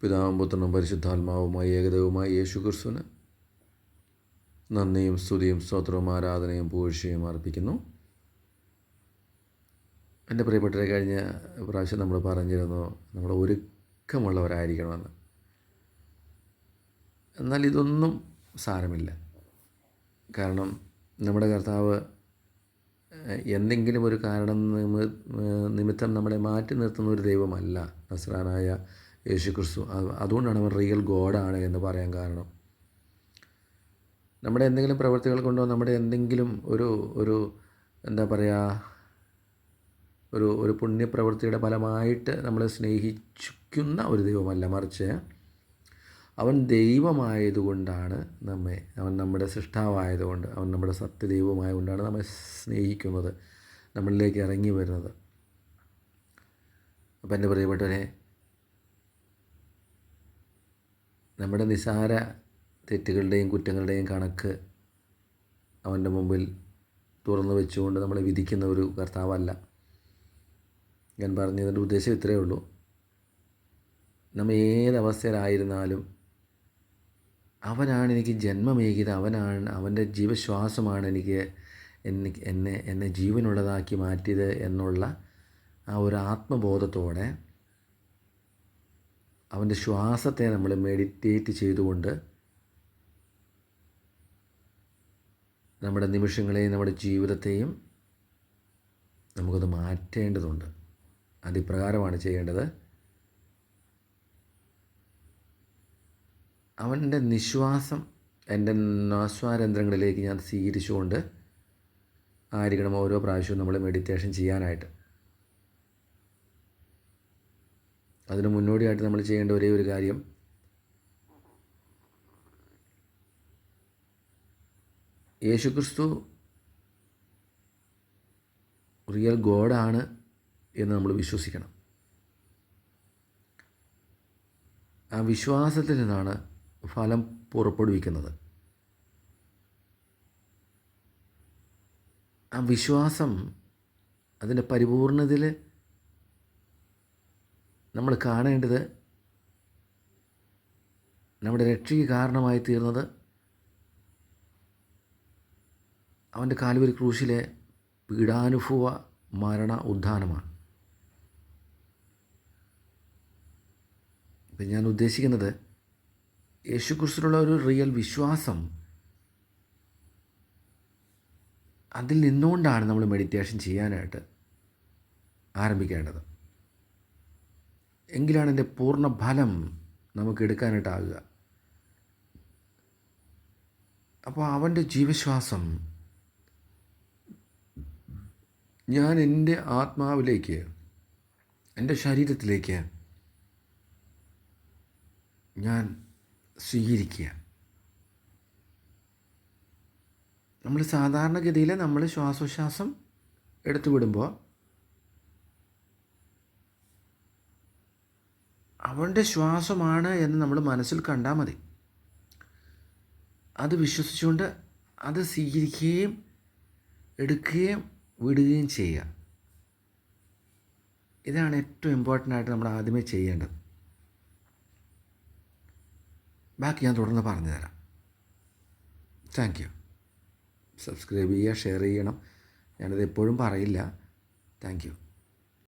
പിതാവും പുത്രനും പരിശുദ്ധാത്മാവുമായി ഏകദൈവമായി യേശു ക്രിസ്തുവിന് നന്ദിയും സ്തുതിയും സ്തോത്രവും ആരാധനയും പൂഴ്ചയും അർപ്പിക്കുന്നു. എന്റെ പ്രിയപ്പെട്ടവരെ കഴിഞ്ഞ പ്രാവശ്യം നമ്മൾ പറഞ്ഞിരുന്നു നമ്മൾ ഒരുക്കമുള്ളവരായിരിക്കണമെന്ന്. എന്നാൽ ഇതൊന്നും സാരമില്ല. കാരണം നമ്മുടെ കർത്താവ് എന്തെങ്കിലും ഒരു കാരണം നിമി നിമിത്തം നമ്മളെ മാറ്റി നിർത്തുന്ന ഒരു ദൈവമല്ല. നസ്രാനായ യേശു ക്രിസ്തു അതുകൊണ്ടാണ് അവൻ റിയൽ ഗോഡാണ് എന്ന് പറയാൻ കാരണം. നമ്മുടെ എന്തെങ്കിലും പ്രവൃത്തികൾ കൊണ്ടോ നമ്മുടെ എന്തെങ്കിലും ഒരു ഒരു എന്താ പറയുക ഒരു ഒരു പുണ്യപ്രവൃത്തിയുടെ ഫലമായിട്ട് നമ്മളെ സ്നേഹിക്കുന്ന ഒരു ദൈവമല്ല മറിച്ച് അവൻ ദൈവമായതുകൊണ്ടാണ് നമ്മെ അവൻ നമ്മുടെ സൃഷ്ടാവായതുകൊണ്ട് അവൻ നമ്മുടെ സത്യദൈവമായതുകൊണ്ടാണ് നമ്മെ സ്നേഹിക്കുന്നത് നമ്മളിലേക്ക് ഇറങ്ങി വരുന്നത്. അപ്പം എന്റെ പ്രിയപ്പെട്ടവരെ നമ്മുടെ നിസാര തെറ്റുകളുടെയും കുറ്റങ്ങളുടെയും കണക്ക് അവന്റെ മുമ്പിൽ തുറന്നു വെച്ചുകൊണ്ട് നമ്മളെ വിധിക്കുന്ന ഒരു കർത്താവല്ല. ഞാൻ പറഞ്ഞതിന്റെ ഉദ്ദേശം ഇത്രയേ ഉള്ളൂ. നമ്മൾ ഏതവസ്ഥയിലായിരുന്നാലും അവനാണ് എനിക്ക് ജന്മമേകിയത് അവനാണ് അവന്റെ ജീവശ്വാസമാണ് എനിക്ക് എനിക്ക് എന്നെ എന്നെ ജീവനുള്ളതാക്കി മാറ്റിയത് എന്നുള്ള ആ ഒരു ആത്മബോധത്തോടെ അവന്റെ ശ്വാസത്തെ നമ്മൾ മെഡിറ്റേറ്റ് ചെയ്തുകൊണ്ട് നമ്മുടെ നിമിഷങ്ങളെയും നമ്മുടെ ജീവിതത്തെയും നമുക്കത് മാറ്റേണ്ടതുണ്ട്. അതിപ്രകാരമാണ് ചെയ്യേണ്ടത്. അവന്റെ നിശ്വാസം എന്റെ നാസ്വാരന്ധ്രങ്ങളിലേക്ക് ഞാൻ സ്വീകരിച്ചുകൊണ്ട് ആയിരിക്കണം ഓരോ പ്രാവശ്യവും നമ്മൾ മെഡിറ്റേഷൻ ചെയ്യാനായിട്ട്. അതിന് മുന്നോടിയായിട്ട് നമ്മൾ ചെയ്യേണ്ട ഒരേ ഒരു കാര്യം. യേശുക്രിസ്തു റിയൽ ഗോഡാണ് എന്ന് നമ്മൾ വിശ്വസിക്കണം. ആ വിശ്വാസത്തിൽ നിന്നാണ് ഫലം പുറപ്പെടുവിക്കുന്നത്. ആ വിശ്വാസം അതിന്റെ പരിപൂർണതയിൽ നമ്മൾ കാണേണ്ടത് നമ്മുടെ രക്ഷയ്ക്ക് കാരണമായി തീർന്നത് അവന്റെ കാലുവരി ക്രൂശിലെ പീഡാനുഭവ മരണ ഉദ്ധാനമാണ്. ഇപ്പം ഞാൻ ഉദ്ദേശിക്കുന്നത് യേശുക്രിസ്തുവിനുള്ള ഒരു റിയൽ വിശ്വാസം അതിൽ നിന്നുകൊണ്ടാണ് നമ്മൾ മെഡിറ്റേഷൻ ചെയ്യാനായിട്ട് ആരംഭിക്കേണ്ടത്. എങ്കിലാണ് എന്റെ പൂർണ ഫലം നമുക്ക് എടുക്കാനായിട്ടാകുക അപ്പോൾ അവന്റെ ജീവശ്വാസം ഞാൻ എന്റെ ആത്മാവിലേക്ക് എന്റെ ശരീരത്തിലേക്ക് ഞാൻ സ്വീകരിക്കുക. നമ്മൾ സാധാരണഗതിയിൽ നമ്മൾ ശ്വാസോച്ഛ്വാസം എടുത്തു വിടുമ്പോൾ അവന്റെ ശ്വാസമാണ് എന്ന് നമ്മൾ മനസ്സിൽ കണ്ടാൽ മതി. അത് വിശ്വസിച്ചുകൊണ്ട് അത് സ്വീകരിക്കുകയും എടുക്കുകയും വിടുകയും ചെയ്യുക. ഇതാണ് ഏറ്റവും ഇമ്പോർട്ടന്റ് ആയിട്ട് നമ്മൾ ആദ്യമേ ചെയ്യേണ്ടത്. ബാക്കി ഞാൻ തുടർന്ന് പറഞ്ഞു തരാം. താങ്ക് യു സബ്സ്ക്രൈബ് ചെയ്യുക ഷെയർ ചെയ്യണം. ഞാനത് എപ്പോഴും പറയില്ല. Thank you